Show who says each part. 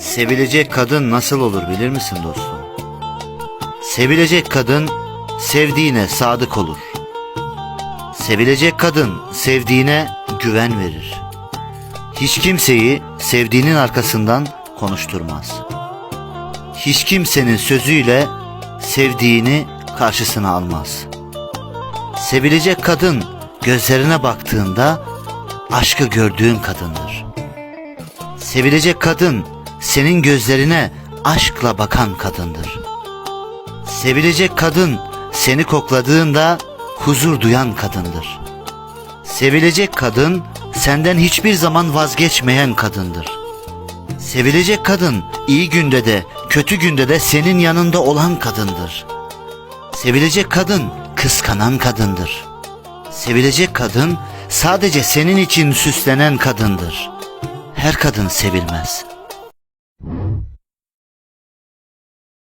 Speaker 1: Sevilecek kadın nasıl olur bilir misin dostum? Sevilecek kadın sevdiğine sadık olur. Sevilecek kadın sevdiğine güven verir. Hiç kimseyi sevdiğinin arkasından konuşturmaz. Hiç kimsenin sözüyle sevdiğini karşısına almaz. Sevilecek kadın gözlerine baktığında aşkı gördüğün kadındır. Sevilecek kadın senin gözlerine aşkla bakan kadındır. Sevilecek kadın seni kokladığında huzur duyan kadındır. Sevilecek kadın senden hiçbir zaman vazgeçmeyen kadındır. Sevilecek kadın iyi günde de kötü günde de senin yanında olan kadındır. Sevilecek kadın kıskanan kadındır. Sevilecek kadın sadece senin için süslenen kadındır. Her kadın sevilmez.